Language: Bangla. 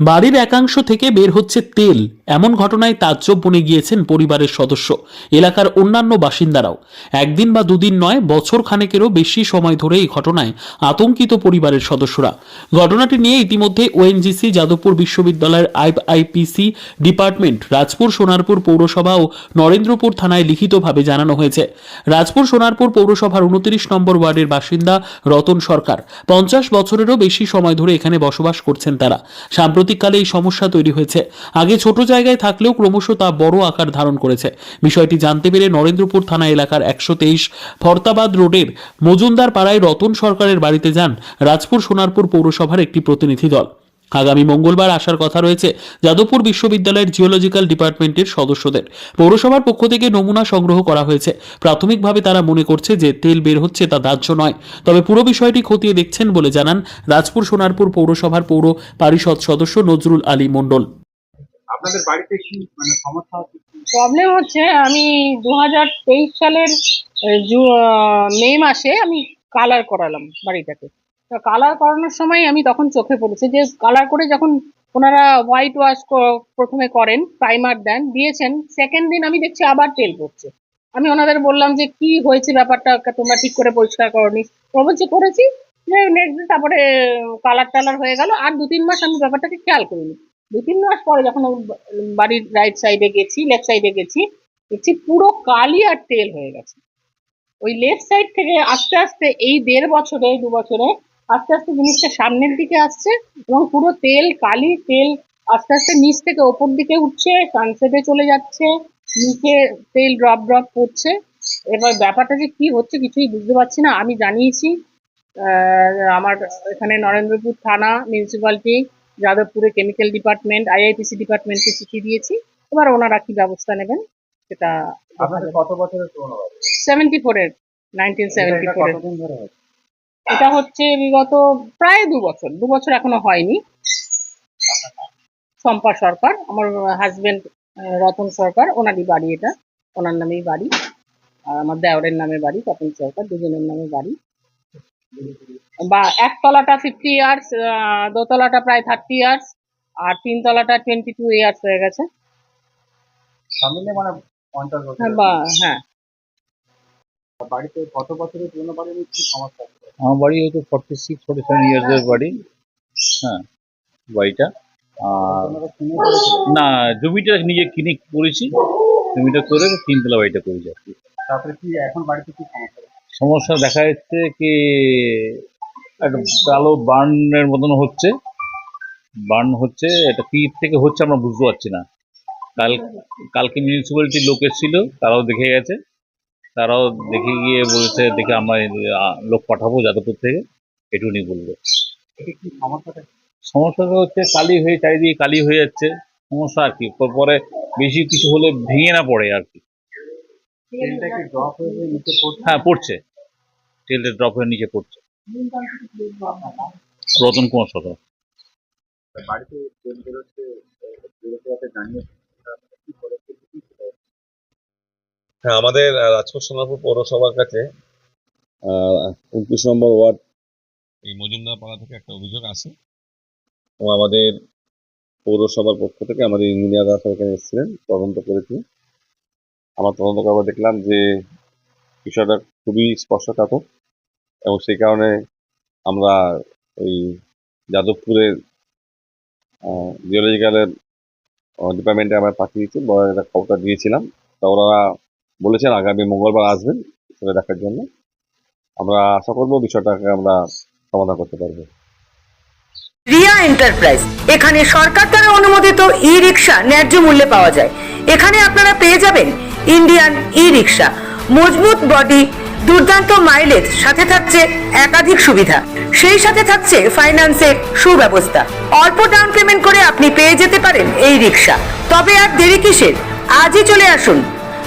বাড়ির একাংশ থেকে বের হচ্ছে তেল। এমন ঘটনায় তাজ্জব বনে গিয়েছেন পরিবারের সদস্য, এলাকার অন্যান্য বাসিন্দারাও। একদিন বা দুদিন নয়, বছর খানেকেরও বেশি সময় ধরে এই ঘটনায় আতঙ্কিত পরিবারের সদস্যরা। ঘটনাটি নিয়ে ইতিমধ্যে ওএনজিসি, যাদবপুর বিশ্ববিদ্যালয়ের আইপিসি ডিপার্টমেন্ট, রাজপুর সোনারপুর পৌরসভা ও নরেন্দ্রপুর থানায় লিখিতভাবে জানানো হয়েছে। রাজপুর সোনারপুর পৌরসভার উনত্রিশ নম্বর ওয়ার্ডের বাসিন্দা রতন সরকার। পঞ্চাশ বছরেরও বেশি সময় ধরে এখানে বসবাস করছেন তারা। সাম্প্রতিককালে এই সমস্যা তৈরি হয়েছে। আগে ছোট জায়গায় থাকলেও ক্রমশ তা বড় আকার ধারণ করেছে। বিষয়টি জানতে পেরে নরেন্দ্রপুর থানা এলাকার একশো তেইশ ফরতাবাদ রোডের মজুমদার পাড়ায় রতন সরকারের বাড়িতে যান। রাজপুর সোনারপুর পৌরসভার একটি প্রতিনিধি দল। আগামী মঙ্গলবার আসার কথা রয়েছে যাদবপুর বিশ্ববিদ্যালয়ের জিওলজিক্যাল ডিপার্টমেন্টের সদস্যদের। পৌরসভার পক্ষ থেকে নমুনা সংগ্রহ করা হয়েছে। প্রাথমিকভাবে তারা মনে করছে যে তেল বের হচ্ছে তা দাহ্য নয়। তবে পুরো বিষয়টি খতিয়ে দেখছেন বলে জানান রাজপুর সোনারপুর পৌরসভার পৌর পরিষদ সদস্য নজরুল আলী মণ্ডল। আপনাদের বাড়িতে কি মানে সমস্যা হচ্ছে কি? প্রবলেম হচ্ছে আমি দু হাজার তেইশ সালের মে মাসে আমি কালার করালাম বাড়িটাকে। কালার করানোর সময় আমি তখন চোখে পড়েছে। যে কালার করে যখন ওনারা হোয়াইট ওয়াশ প্রথমে করেন প্রাইমার দেন, দিয়েছেন সেকেন্ড দিন আমি দেখছি আবার তেল পড়ছে। আমি ওনাদের বললাম যে, কি হয়েছে ব্যাপারটা? তোমরা ঠিক করে পরিষ্কার করনি। তো বলছে, করেছি। নেক্সট তারপরে কালার টালার হয়ে গেল। আর দু তিন মাস আমি ব্যাপারটাকে খেয়াল করিনি। দু তিন মাস পরে যখন বাড়ির রাইট সাইডে গেছি লেফট সাইডে গেছি, দেখছি পুরো কালি আর তেল হয়ে গেছে। ওই লেফট সাইড থেকে আস্তে আস্তে এই দেড় বছরে, দু বছরে আস্তে আস্তে জিনিসটা সামনের দিকে আসছে এবং পুরো তেল কালি তেল আস্তে আস্তে নিচ থেকে ওপর দিকে উঠছে সানসেটে চলে যাচ্ছে নিচে তেল ড্রপ ড্রপ পড়ছে এবার ব্যাপারটা যে কি হচ্ছে কিছুই বুঝতে পারছি না আমি জানিয়েছি আমার এখানে নরেন্দ্রপুর থানা মিউনিসিপ্যালিটি যাদবপুরে কেমিক্যাল ডিপার্টমেন্ট আইআইটিসি ডিপার্টমেন্টকে চিঠি দিয়েছি। এবার ওনারা কি ব্যবস্থা নেবেন সেটা কত বছরের পুরনো সেভেন্টি ফোরের নাইনটিন সেভেন্টি ফোরের এটা হচ্ছে বিগত প্রায় দু বছর দু বছর এখনও হয়নি। শম্পা সরকার আমার হাজবেন্ড রতন সরকার ওনারই বাড়ি এটা ওনার নামেই বাড়ি। আর আমার দেওরের নামে বাড়ি তপন সরকার দুজনের নামে বাড়ি। বা একতলাটা ফিফটি ইয়ার্স দোতলাটা প্রায় থার্টি ইয়ার্স আর তিনতলাটা টোয়েন্টি টু ইয়ার্স হয়ে গেছে। মানে হ্যাঁ, বা হ্যাঁ। বাড়িতে কত বছরের পুরনো বাড়ির কি সমস্যা? আমার বাড়ি হয়তো ফর্টি সিক্স ফর্টি সেভেন ইয়ার্সের বাড়ি। হ্যাঁ বাড়িটা। আর? না জমিটা নিজে কিনে করেছি। জমিটা করে তিনতলা বাড়িটা করেছি আর কি। তারপরে কি এখন বাড়িতে কি সমস্যা? সমস্যা দেখা যাচ্ছে কি একটা কালো বার্নের মতন হচ্ছে। বার্ন হচ্ছে এটা কি থেকে হচ্ছে আমরা বুঝতে পারছি না। কাল কালকে মিউনিসিপ্যালিটির লোক এসেছিল তারাও দেখে গেছে। তারাও দেখে গিয়ে বলেছে দেখে আমরা লোক পাঠাবো যাদবপুর থেকে। এটুকুনি বলল সমস্যাটা হচ্ছে কালি হয়ে চারিদিকে কালি হয়ে যাচ্ছে। সমস্যা আর কি? পর- বেশি কিছু হলে ভেঙে না পড়ে আর কি। হয়ে পড়ছে? তেলটা ড্রপ হয়ে নিচে পড়ছে। রতন কুমার সরকার। বাড়িতে তেল হ্যাঁ আমাদের রাজপুর সোনারপুর পৌরসভার কাছে উনত্রিশ নম্বর ওয়ার্ড। এই মজুমদার পাড়া থেকে একটা অভিযোগ আসে। এবং আমাদের পৌরসভার পক্ষ থেকে আমাদের ইঞ্জিনিয়াররা এখানে এসেছিলেন, তদন্ত করেছিলেন আমার তদন্ত করবার দেখলাম যে বিষয়টা খুবই স্পর্শকাতর এবং সেই কারণে আমরা ওই যাদবপুরের জিওলজিক্যালের ডিপার্টমেন্টে আমরা পাঠিয়েছি খবরটা দিয়েছিলাম। তা ওরা বলেছেন আগামী মঙ্গলবার আসবেন সেটা দেখার জন্য। আমরা আশা করব বিষয়টাকে আমরা সমাধান করতে পারব। রিয়া এন্টারপ্রাইজ, এখানে সরকার দ্বারা অনুমোদিত ই রিক্সা ন্যায্য মূল্যে পাওয়া যায়। এখানে আপনারা পেয়ে যাবেন ইন্ডিয়ান ই রিক্সা মজবুত বডি, দুর্দান্ত মাইলেজ, সাথে থাকছে একাধিক সুবিধা। সেই সাথে থাকছে ফাইন্যান্সের সুব্যবস্থা। অল্প ডাউন পেমেন্ট করে আপনি পেয়ে যেতে পারেন এই রিক্সা। তবে আর দেরি কিসের? আজই চলে আসুন